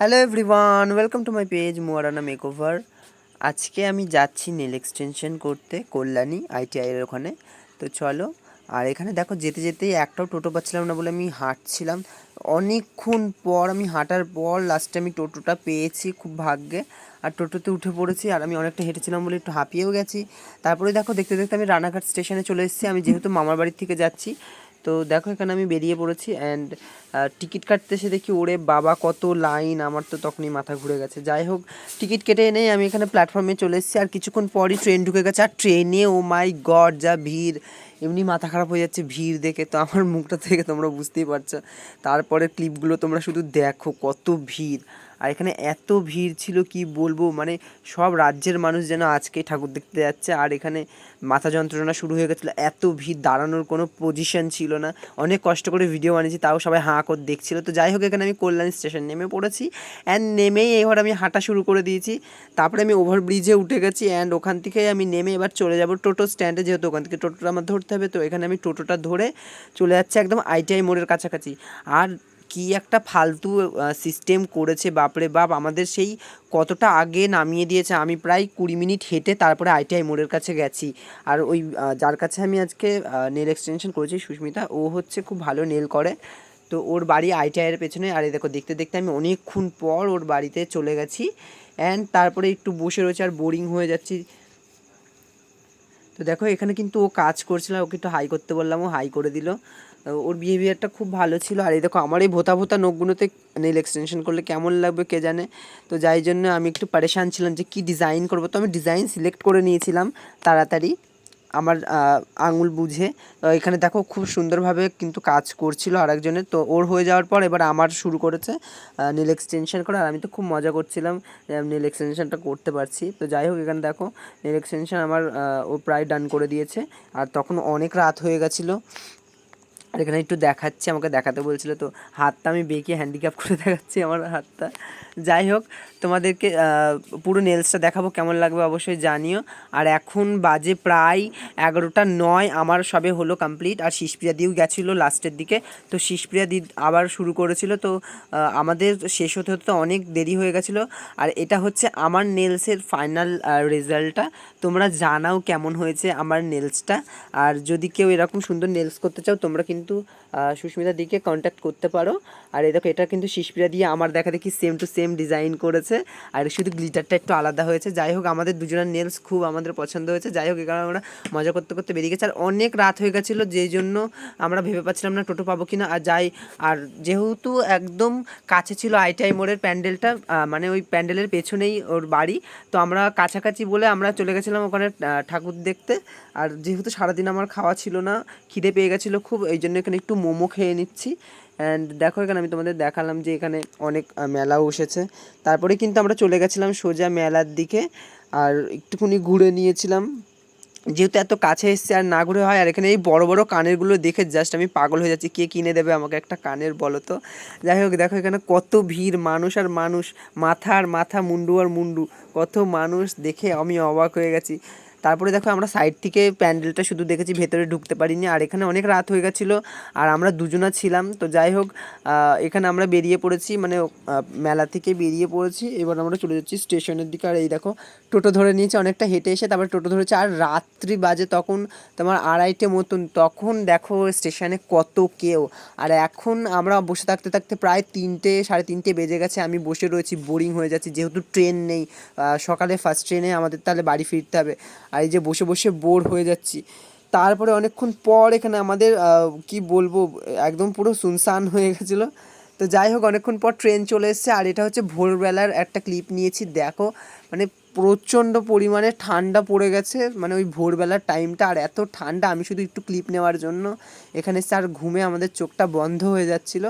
Hello everyone welcome to my page মোয়ারানা makeover আজকে আমি যাচ্ছি নেল এক্সটেনশন করতে, কল্যাণী আইটিআইয়ের ওখানে। তো চলো, আর এখানে দেখো, যেতে যেতেই একটাও টোটো পাচ্ছিলাম না বলে আমি হাঁটছিলাম। অনেকক্ষণ পর আমি হাঁটার পর লাস্টে আমি টোটোটা পেয়েছি, খুব ভাগ্যে। আর টোটোতে উঠে পড়েছি, আর আমি অনেকটা হেঁটেছিলাম বলে একটু হাঁপিয়েও গেছি। তারপরে দেখো, দেখতে দেখতে আমি রানাঘাট স্টেশনে চলে এসেছি। আমি যেহেতু মামার বাড়ির থেকে যাচ্ছি তো দেখো, এখানে আমি বেরিয়ে পড়েছি অ্যান্ড টিকিট কাটতে এসে দেখি, ওরে বাবা, কত লাইন আমার তো তখনই মাথা ঘুরে গেছে। যাই হোক, টিকিট কেটে এনে আমি এখানে প্ল্যাটফর্মে চলে এসেছি। আর কিছুক্ষণ পরই ট্রেন ঢুকে গেছে। আর ট্রেনে ও মাই গড যা ভিড়! এমনি মাথা খারাপ হয়ে যাচ্ছে ভিড় দেখে। তো আমার মুখটা থেকে তোমরা বুঝতেই পারছ। তারপরে ক্লিপগুলো তোমরা শুধু দেখো, কত ভিড়! আর এখানে এত ভিড় ছিল, কি বলব? মানে সব রাজ্যের মানুষ যেন আজকে ঠাকুর দেখতে যাচ্ছে, আর এখানে মাথা যন্ত্রণা শুরু হয়ে গেছিল। এত ভিড়, দাঁড়ানোর কোনো পজিশন ছিল না। অনেক কষ্ট করে ভিডিও বানিয়েছি, তাও সবাই হাঁ করে দেখছিল। তো যাই হোক, এখানে আমি কল্যাণ স্টেশন নেমে পড়েছি অ্যান্ড নেমেই এবার আমি হাঁটা শুরু করে দিয়েছি। তারপরে আমি ওভারব্রিজে উঠে গেছি অ্যান্ড ওখান থেকে আমি নেমে এবার চলে যাব টোটো স্ট্যান্ডে যেহেতু ওখান থেকে টোটোটা আমার ধরতে হবে, তো এখানে আমি টোটোটা ধরে চলে যাচ্ছি একদম আইটিআই মোড়ের কাছাকাছি। আর কি একটা ফালতু সিস্টেম করেছে, বাপরে বাপ, আমাদের সেই কতটা আগে নামিয়ে দিয়েছে। আমি প্রায় কুড়ি মিনিট হেঁটে তারপরে আইটিআই মোড়ের কাছে গেছি। আর ওই যার কাছে আমি আজকে নেল এক্সটেনশন করেছি, সুস্মিতা, ও হচ্ছে খুব ভালো নেল করে। তো ওর বাড়ি আইটিআইয়ের পেছনে। আর দেখো, দেখতে দেখতে আমি অনেকক্ষণ পর ওর বাড়িতে চলে গেছি। অ্যান্ড তারপরে একটু বসে রয়েছে আর বোরিং হয়ে যাচ্ছি। তো দেখো, এখানে কিন্তু ও কাজ করছিল, ওকে একটু হাই করতে বললাম, ও হাই করে দিল। ওর বিহেভিয়ারটা খুব ভালো ছিল। আর এই দেখো, আমার এই ভোতা ভোতা নখগুলোতে নেল এক্সটেনশন করলে কেমন লাগবে কে জানে? তো যাই জন্য আমি একটু পারেশান ছিলাম যে কি ডিজাইন করব। তো আমি ডিজাইন সিলেক্ট করে নিয়েছিলাম তাড়াতাড়ি আমার আঙুল বুঝে। এখানে দেখো, খুব সুন্দরভাবে কিন্তু কাজ করছিল আরেকজনের। তো ওর হয়ে যাওয়ার পর এবার আমার শুরু করেছে নীল এক্সটেনশন করা। আর আমি তো খুব মজা করছিলাম নীল এক্সটেনশনটা করতে পারছি। তো যাই হোক, এখানে দেখো নীল এক্সটেনশন আমার ও প্রায় ডান করে দিয়েছে। আর তখন অনেক রাত হয়ে গেছিল। আর এখানে একটু দেখাচ্ছে, আমাকে দেখাতে বলছিল তো, হাতটা আমি বেঁকে হ্যান্ডিক্যাপ করে দেখাচ্ছি আমার হাতটা। যাই হোক, তোমাদেরকে পুরো নেলসটা দেখাবো, কেমন লাগবে অবশ্যই জানিও। আর এখন বাজে প্রায় এগারোটা নয়, আমার সবে হলো কমপ্লিট আর শিশপ্রিয়া দিও গেছিল লাস্টের দিকে। তো শিশপ্রিয়া দি আবার শুরু করেছিল, তো আমাদের শেষ হতে হতে অনেক দেরি হয়ে গেছিল। আর এটা হচ্ছে আমার নেলসের ফাইনাল রেজাল্টটা তোমরা জানাও কেমন হয়েছে আমার নেলসটা আর যদি কেউ এরকম সুন্দর নেলস করতে চাও, তোমরা কিন্তু আহ, সুস্মিতার দিকে কন্ট্যাক্ট করতে পারো। আর এই দেখো, এটা কিন্তু শিশপিরা দিয়ে আমার দেখা দেখি সেম টু সেম ডিজাইন করেছে। আর শুধু গ্লিটারটা একটু আলাদা হয়েছে। যাই হোক, আমাদের দুজনের নেলস খুব আমাদের পছন্দ হয়েছে। যাই হোক এখানে আমরা মজা করতে করতে বেরিয়ে গেছি। আর অনেক রাত হয়ে গেছিল, যেই জন্য আমরা ভেবে পাচ্ছিলাম না টোটো পাবো কিনা। আর যাই, আর যেহেতু একদম কাছে ছিল আইটিআই মোড়ের প্যান্ডেলটা মানে ওই প্যান্ডেলের পেছনেই ওর বাড়ি, তো আমরা কাছাকাছি বলে আমরা চলে গেছিলাম ওখানে ঠাকুর দেখতে। আর যেহেতু সারাদিন আমার খাওয়া ছিল না, খিদে পেয়ে গেছিল খুব, এই জন্য এখানে একটু মোমো খেয়ে নিচ্ছি। অ্যান্ড দেখো, এখানে আমি তোমাদের দেখালাম যে এখানে অনেক মেলাও বসেছে। তারপরে কিন্তু আমরা চলে গেছিলাম সোজা মেলার দিকে, আর একটুখানি ঘুরে নিয়েছিলাম। যেহেতু এত কাছে এসছে আর না ঘুরে হয়, আর এখানে এই বড় বড় কানেরগুলো দেখে জাস্ট আমি পাগল হয়ে যাচ্ছি। কে কিনে দেবে আমাকে একটা কানের, বলো তো? যাই হোক, দেখো এখানে কত ভিড়, মানুষ আর মানুষ, মাথা আর মাথা, মুন্ডু আর মুন্ডু। কত মানুষ দেখে আমি অবাক হয়ে গেছি। তারপরে দেখো আমরা সাইড থেকে প্যান্ডেলটা শুধু দেখেছি, ভেতরে ঢুকতে পারিনি। আর এখানে অনেক রাত হয়ে গেছিল, আর আমরা দুজনা ছিলাম। তো যাই হোক এখানে আমরা বেরিয়ে পড়েছি মানে মেলা থেকে বেরিয়ে পড়েছি। এবার আমরা চলে যাচ্ছি স্টেশনের দিকে। আর এই দেখো, টোটো ধরে নিয়েছে, অনেকটা হেঁটে এসে তারপরে টোটো ধরেছে। আর রাত্রি বাজে তখন তোমার আড়াইটে মতন। তখন দেখো স্টেশনে কত কেউ। আর এখন আমরা বসে থাকতে থাকতে প্রায় তিনটে, সাড়ে তিনটে বেজে গেছে। আমি বসে রয়েছি বোরিং হয়ে যাচ্ছি। যেহেতু ট্রেন নেই সকালে ফার্স্ট ট্রেনে আমাদের তাহলে বাড়ি ফিরতে হবে। আর এই যে বসে বসে বোর হয়ে যাচ্ছি। তারপরে অনেকক্ষণ পর এখানে আমাদের কি বলব, একদম পুরো সুনসান হয়ে গেছিল। তো যাই হোক, অনেকক্ষণ পর ট্রেন চলে এসেছে। আর এটা হচ্ছে ভোরবেলার একটা ক্লিপ নিয়েছি। দেখো মানে প্রচণ্ড পরিমাণে ঠান্ডা পড়ে গেছে। মানে ওই ভোরবেলার টাইমটা আর এত ঠান্ডা, আমি শুধু একটু ক্লিপ নেওয়ার জন্য। এখানে এসে আর ঘুমে আমাদের চোখটা বন্ধ হয়ে যাচ্ছিল।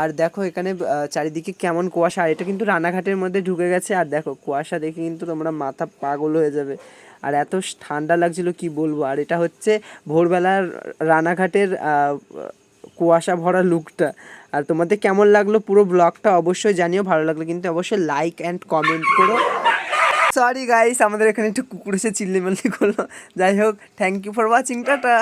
আর দেখো, এখানে চারিদিকে কেমন কুয়াশা। আর এটা কিন্তু রানাঘাটের মধ্যে ঢুকে গেছে। আর দেখো, কুয়াশা দেখে কিন্তু তোমরা মাথা পাগল হয়ে যাবে। আর এত ঠান্ডা লাগছিল, কি বলব? আর এটা হচ্ছে ভোরবেলার রানাঘাটের কুয়াশা ভরা লুকটা। আর তোমাদের কেমন লাগল পুরো ব্লগটা অবশ্যই জানিও, ভালো লাগল কিন্তু অবশ্যই লাইক অ্যান্ড কমেন্ট করো। সরি গাইস আমাদের এখানে একটু কুকুর এসে চিল্লিমাল্লি করল। যাই হোক thank you for watching tata.